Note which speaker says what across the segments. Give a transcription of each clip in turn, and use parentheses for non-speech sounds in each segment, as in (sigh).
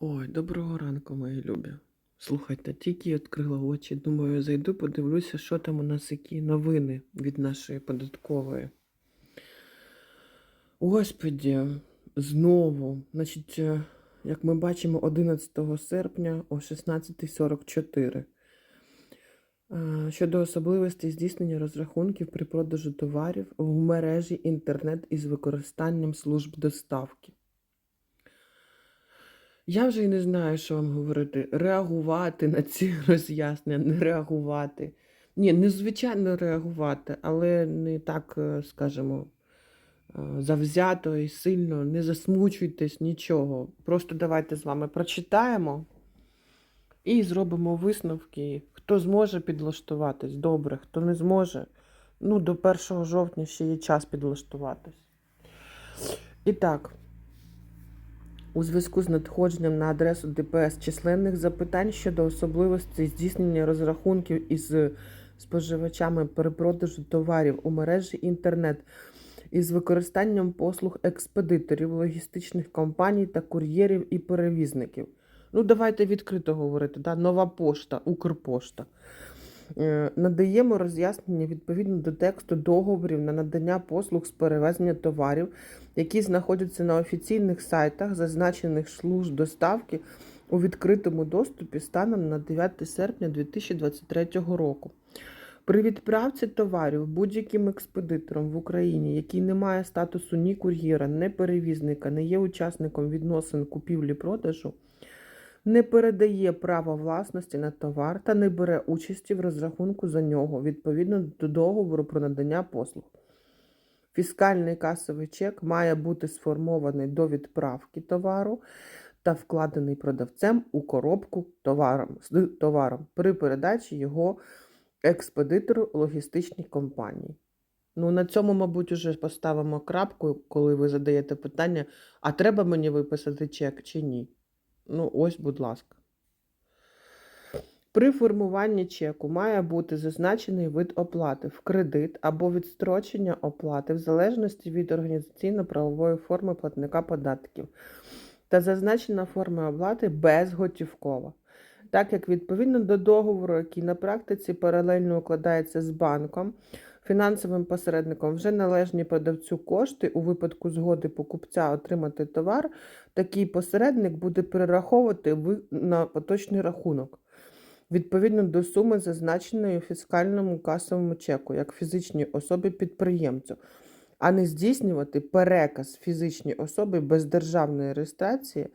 Speaker 1: Ой, доброго ранку, мої любі. Слухайте, тільки відкрила очі. Думаю, зайду, подивлюся, що там у нас які новини від нашої податкової. Господі, знову, значить, е, як ми бачимо, 11 серпня о 16.44. Е, Щодо особливостей здійснення розрахунків при продажу товарів в мережі інтернет із використанням служб доставки. Я вже й не знаю, що вам говорити. Реагувати на ці (laughs) роз'яснення, не реагувати. Ні, не звичайно реагувати, але не так, е, скажімо, е, завзято і сильно, не засмучуйтесь нічого. Просто давайте з вами прочитаємо і зробимо висновки. Хто зможе підлаштуватись, добре, хто не зможе, ну, до 1 жовтня ще є час підлаштуватись. І так. У зв'язку з надходженням на адресу ДПС численних запитань щодо особливостей здійснення розрахунків із споживачами перепродажу товарів у мережі інтернет із використанням послуг експедиторів, логістичних компаній та кур'єрів і перевізників. Ну, давайте відкрито говорити, да? нова пошта, Укрпошта. Е, Надаємо роз'яснення відповідно до тексту договорів на надання послуг з перевезення товарів, які знаходяться на офіційних сайтах зазначених служб доставки у відкритому доступі станом на 9 серпня 2023 року. При відправці товарів будь-яким експедитором в Україні, який не має статусу ні кур'єра, ні перевізника, не є учасником відносин купівлі-продажу, не передає права власності на товар та не бере участі в розрахунку за нього відповідно до договору про надання послуг. Фіскальний касовий чек має бути сформований до відправки товару та вкладений продавцем у коробку товаром, з товаром при передачі його експедитору логістичній компанії. Ну, на цьому, мабуть, уже поставимо крапку, коли ви задаєте питання, а треба мені виписати чек чи ні. Ну, ось, будь ласка. При формуванні чеку має бути зазначений вид оплати в кредит або відстрочення оплати в залежності від організаційно-правової форми платника податків та зазначена форма оплати безготівкова. Так як відповідно до договору, який на практиці паралельно укладається з банком, фінансовим посередником. Вже належні продавцю кошти. У випадку згоди покупця отримати товар, такий посередник буде перераховувати на поточний рахунок відповідно до суми, зазначеної у фіскальному касовому чеку, як фізичній особі підприємцю, а не здійснювати переказ фізичній особі без державної реєстрації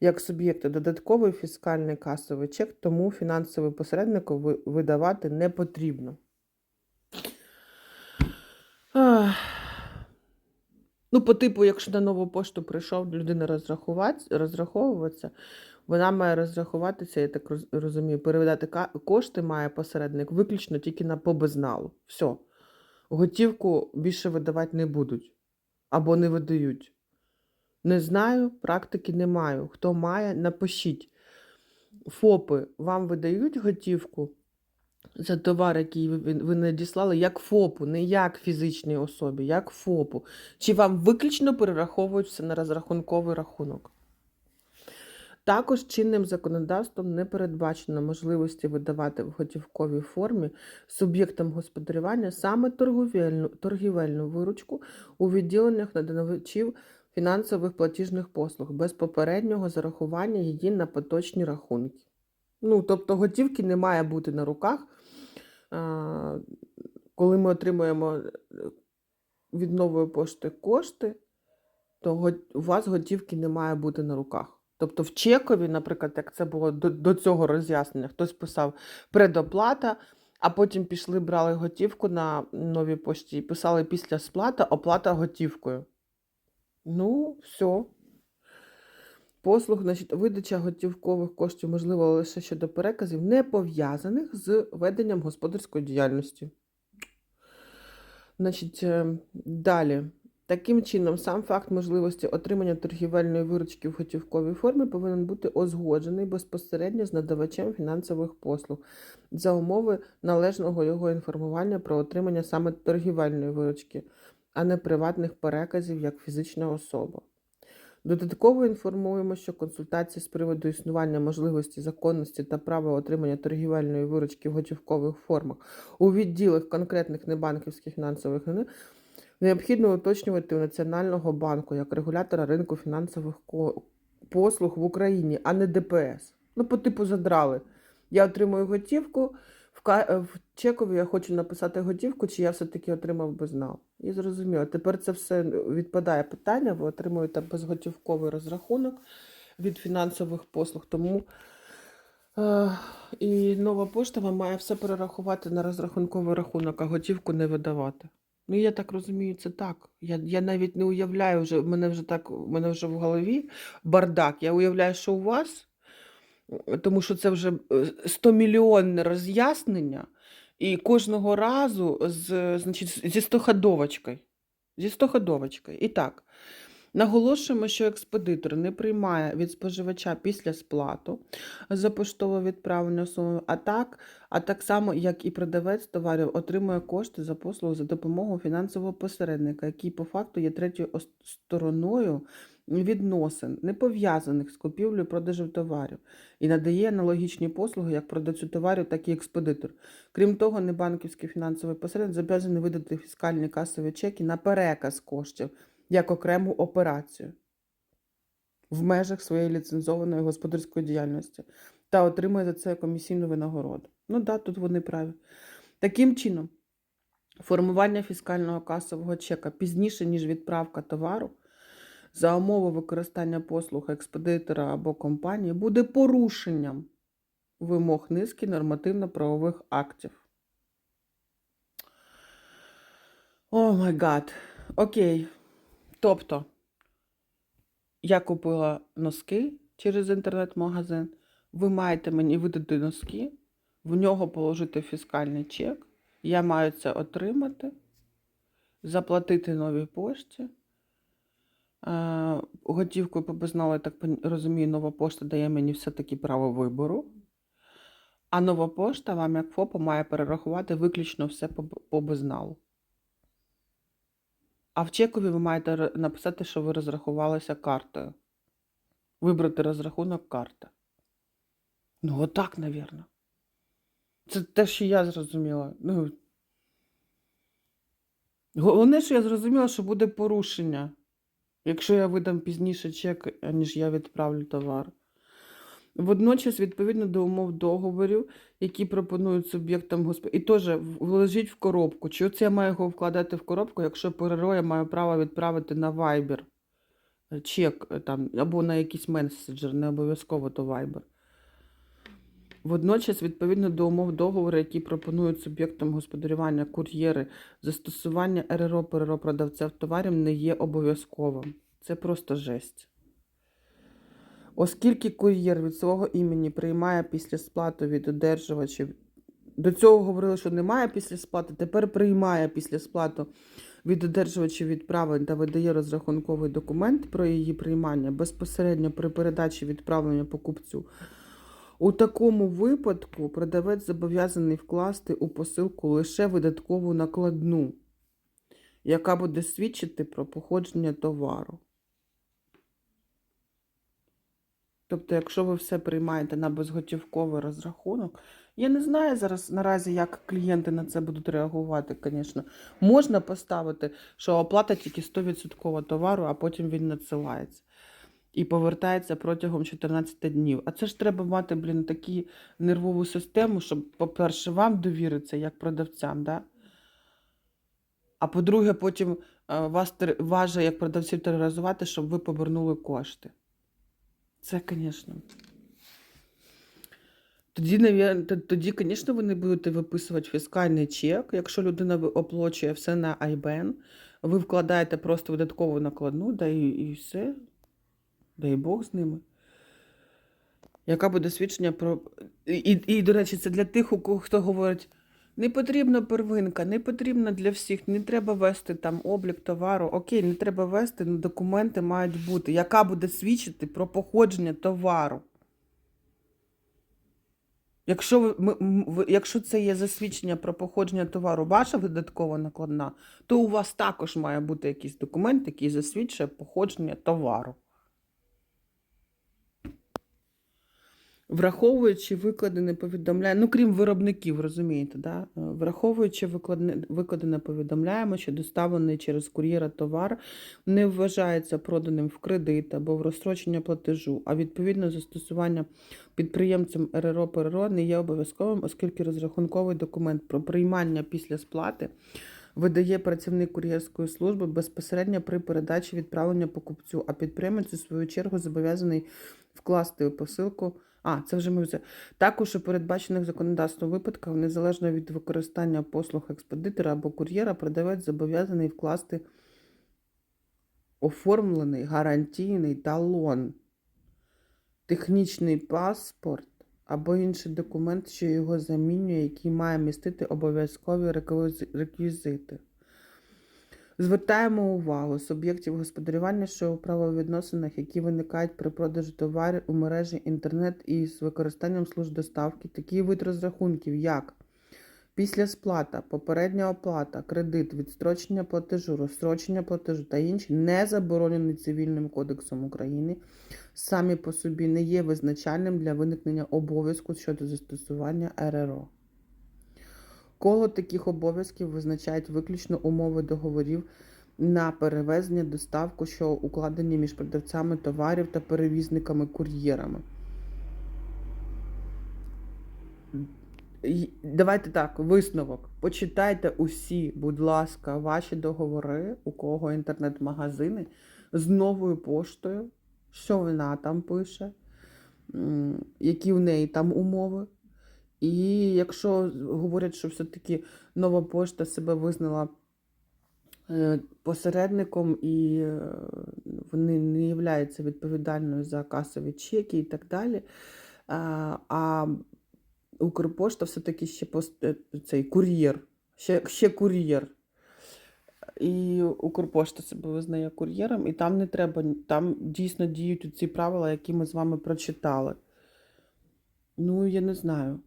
Speaker 1: як суб'єкту додатковий фіскальний касовий чек, тому фінансовий посереднику видавати не потрібно. Ну, по типу, якщо на нову пошту прийшов людина розраховуватися, вона має розрахуватися, я так розумію, переведати кошти має посередник виключно тільки на побезналу. Все. Готівку більше видавати не будуть або не видають. Не знаю, практики не маю. Хто має, напишіть. ФОПи вам видають готівку за товар, який ви, ви надіслали, як ФОПу, не як фізичній особі, як ФОПу. Чи вам виключно перераховують все на розрахунковий рахунок? Також чинним законодавством не передбачено можливості видавати в готівковій формі суб'єктам господарювання саме торговельну, торгівельну виручку у відділеннях надавачів фінансових платіжних послуг без попереднього зарахування її на поточні рахунки. Ну, тобто готівки не має бути на руках. Коли ми отримуємо е, від нової пошти кошти, то у вас готівки не має бути на руках. Тобто в чекові, наприклад, як це було до, до цього роз'яснення, хтось писав предоплата, а потім пішли, брали готівку на новій пошті і писали після сплата оплата готівкою. Ну, все. Послуг, значить, видача готівкових коштів можливо лише щодо переказів, не пов'язаних з веденням господарської діяльності. Значить, е, далі. Таким чином, сам факт можливості отримання торгівельної виручки в готівковій формі повинен бути узгоджений безпосередньо з надавачем фінансових послуг за умови належного його інформування про отримання саме торгівельної виручки, а не приватних переказів як фізична особа. Додатково інформуємо, що консультації з приводу існування можливості законності та права отримання торгівельної виручки в готівкових формах у відділах конкретних небанківських фінансових не- необхідно уточнювати у Національного банку як регулятора ринку фінансових послуг в Україні, а не ДПС. Ну, по типу задрали. Я отримую готівку. Е, в чекові я хочу написати готівку, чи я все-таки отримав безнал. І зрозуміло. Тепер це все відпадає питання, ви отримуєте безготівковий розрахунок від фінансових послуг. Тому е, і нова пошта вам має все перерахувати на розрахунковий рахунок, а готівку не видавати. Ну, я так розумію, це так. Я, я навіть не уявляю вже, мене вже так, мене вже в голові бардак. Я уявляю, що у вас, тому що це вже 100 мільйонне роз'яснення, і кожного разу з, значить, зі стоходовочкою. Зі стоходовочкою. І так, наголошуємо, що експедитор не приймає від споживача після сплату за поштове відправлення суми, а так, а так само, як і продавець товарів, отримує кошти за послугу за допомогою фінансового посередника, який по факту є третьою стороною відносин, не пов'язаних з купівлею продажем товарів, і надає аналогічні послуги як продавцю товарів, так і експедитор. Крім того, небанківський фінансовий посередник зобов'язаний видати фіскальні касові чеки на переказ коштів як окрему операцію в межах своєї ліцензованої господарської діяльності та отримує за це комісійну винагороду. Ну да, тут вони праві. Таким чином, формування фіскального касового чека пізніше, ніж відправка товару, за умови використання послуг експедитора або компанії, буде порушенням вимог низки нормативно-правових актів. О май гад. Окей. Тобто, я купила носки через інтернет-магазин. Ви маєте мені видати носки, в нього положити фіскальний чек. Я маю це отримати, заплатити новій пошті. Е, Готівкою по безналу, я так розумію, нова пошта дає мені все-таки право вибору. А нова пошта вам, як ФОПа, має перерахувати виключно все по, безналу. А в чекові ви маєте написати, що ви розрахувалися картою. Вибрати розрахунок карти. Ну, отак, навірно. Це те, що я зрозуміла. Ну, головне, що я зрозуміла, що буде порушення, якщо я видам пізніше чек, ніж я відправлю товар. Водночас, відповідно до умов договорів, які пропонують суб'єктам господарства, і теж вложіть в коробку. Чи оце я маю його вкладати в коробку, якщо ПРРО я маю право відправити на Viber е, чек е, там, або на якийсь меседжер, не обов'язково то Viber. Водночас, відповідно до умов договору, які пропонують суб'єктам господарювання кур'єри, застосування РРО ПРРО продавця товарів не є обов'язковим. Це просто жесть. Оскільки кур'єр від свого імені приймає після сплати від одержувачів, до цього говорили, що немає після сплати, тепер приймає після сплати від одержувачів відправлень та видає розрахунковий документ про її приймання безпосередньо при передачі відправлення покупцю. У такому випадку продавець зобов'язаний вкласти у посилку лише видаткову накладну, яка буде свідчити про походження товару. Тобто, якщо ви все приймаєте на безготівковий розрахунок, я не знаю зараз наразі, як клієнти на це будуть реагувати, звісно. Можна поставити, що оплата тільки 100% товару, а потім він надсилається. І повертається протягом 14 днів. А це ж треба мати, блін, таку нервову систему, щоб, по-перше, вам довіритися як продавцям, да? а по-друге, потім е, вас важить як продавців тероризувати, щоб ви повернули кошти. Це, звісно. Тоді, тоді, звісно, ви не будете виписувати фіскальний чек. Якщо людина оплачує все на IBAN, ви вкладаєте просто видаткову накладну, да і, і все. Да і Бог з ними. Яка буде свідчення про. І, і, до речі, це для тих, хто говорить, не потрібна первинка, не потрібна для всіх, не треба вести там облік товару. Окей, не треба вести, але документи мають бути, яка буде свідчити про походження товару. Якщо, ви- якщо це є засвідчення про походження товару, ваша видаткова накладна, то у вас також має бути якийсь документ, який засвідчує походження товару. Враховуючи викладене повідомляємо, ну крім виробників, розумієте, да? Е, враховуючи викладене, викладене повідомляємо, що доставлений через кур'єра товар не вважається проданим в кредит або в розстрочення платежу, а відповідно застосування підприємцем РРО ПРРО не є обов'язковим, оскільки розрахунковий документ про приймання після сплати видає працівник кур'єрської служби безпосередньо при передачі відправлення покупцю, а підприємець у свою чергу зобов'язаний вкласти посилку. А, це вже ми вже. Також у передбачених законодавством випадках, незалежно від використання послуг експедитора або кур'єра, продавець зобов'язаний вкласти оформлений гарантійний талон, технічний паспорт або інший документ, що його замінює, який має містити обов'язкові реквізити. Звертаємо увагу суб'єктів господарювання, що у правовідносинах, які виникають при продажу товарів у мережі інтернет і з використанням служб доставки, такий вид розрахунків, як після сплата, попередня оплата, кредит, відстрочення платежу, розстрочення платежу та інші, не заборонені Цивільним кодексом України, самі по собі не є визначальним для виникнення обов'язку щодо застосування РРО. Коло таких обов'язків визначають виключно умови договорів на перевезення, доставку, що укладені між продавцями товарів та перевізниками-кур'єрами. Давайте так, висновок. Почитайте усі, будь ласка, ваші договори, у кого інтернет-магазини з новою поштою, що вона там пише, які в неї там умови. І якщо говорять, що все-таки нова пошта себе визнала е, посередником і е, вони не являються відповідальною за касові чеки і так далі. А, Укрпошта все-таки ще пост, е, цей кур'єр, ще, ще кур'єр. І Укрпошта себе визнає кур'єром, і там не треба, там дійсно діють ці правила, які ми з вами прочитали. Ну, я не знаю.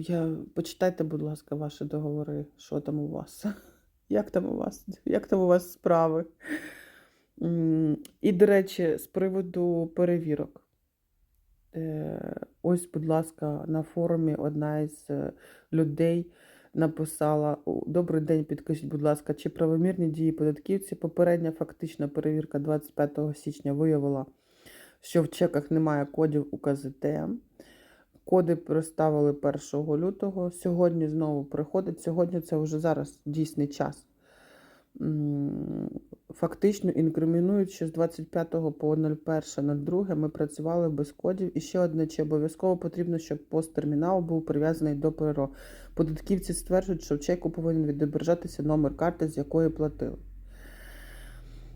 Speaker 1: Я... Почитайте, будь ласка, ваші договори, що там у вас. (laughs) Як там у вас? Як там у вас справи? І, до речі, з приводу перевірок. Е, Ось, будь ласка, на форумі одна із е, людей написала: Добрий день, підкажіть, будь ласка, чи правомірні дії податківців? Попередня фактична перевірка 25 січня виявила, що в чеках немає кодів УКЗТ. Коди проставили 1 лютого. Сьогодні знову приходить. Сьогодні це вже зараз дійсний час. Фактично інкримінують, що з 25 по 01.02 ми працювали без кодів. І ще одне, чи обов'язково потрібно, щоб посттермінал був прив'язаний до ПРО. Податківці стверджують, що в чеку повинен відображатися номер карти, з якої платили.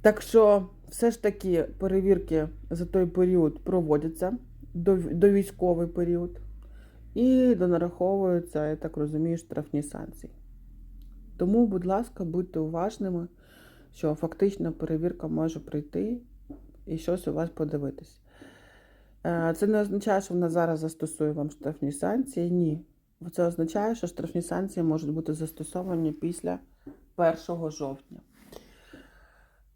Speaker 1: Так що, все ж таки, перевірки за той період проводяться до, військовий період. І донараховуються, я так розумію, штрафні санкції. Тому, будь ласка, будьте уважними, що фактично перевірка може прийти і щось у вас подивитись. Е, Це не означає, що вона зараз застосує вам штрафні санкції. Ні. Це означає, що штрафні санкції можуть бути застосовані після 1 жовтня.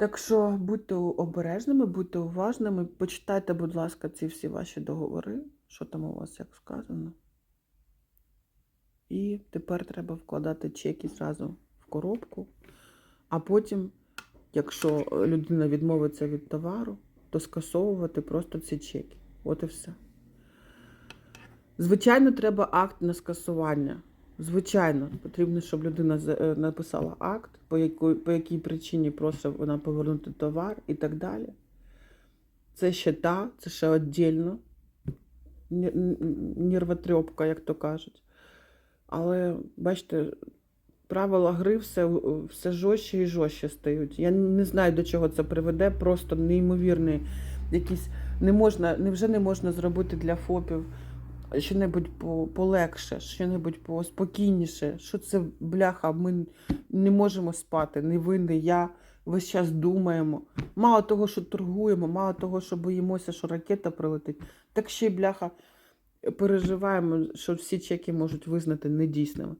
Speaker 1: Так що будьте обережними, будьте уважними, почитайте, будь ласка, ці всі ваші договори, що там у вас як сказано. І тепер треба вкладати чеки зразу в коробку. А потім, якщо людина відмовиться від товару, то скасовувати просто ці чеки. От і все. Звичайно, треба акт на скасування. Звичайно, потрібно, щоб людина е, написала акт, по якій, по якій причині просить вона повернути товар і так далі. Це ще та, це ще віддільно. Ні- н- н- Нервотрепка, як то кажуть. Але бачите, правила гри все, все жорстче і жорстче стають. Я не знаю, до чого це приведе, просто неймовірний якийсь не можна, невже не можна зробити для ФОПів що-небудь полегше, що-небудь поспокійніше. Що це бляха? Ми не можемо спати, не ви, не я. Весь час думаємо. Мало того, що торгуємо, мало того, що боїмося, що ракета прилетить, так ще й бляха переживаємо, що всі чеки можуть визнати недійсними.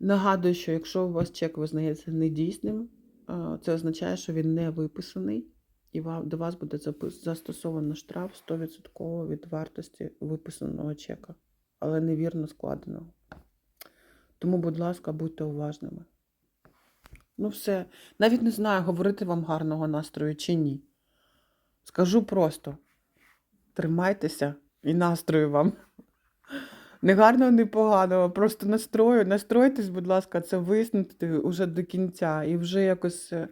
Speaker 1: Нагадую, що якщо у вас чек визнається недійсним, це означає, що він не виписаний і до вас буде застосовано штраф 100% від вартості виписаного чека, але невірно складеного. Тому, будь ласка, будьте уважними. Ну, все. Навіть не знаю, говорити вам гарного настрою чи ні. Скажу просто: тримайтеся і настрою вам. Не гарного, не поганого, просто настрою. Настройтесь, будь ласка, це виснути уже до кінця і вже якось е,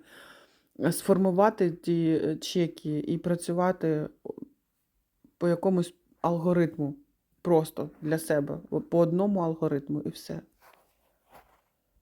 Speaker 1: сформувати ті е, чеки і працювати по якомусь алгоритму. Просто для себе. По одному алгоритму і все.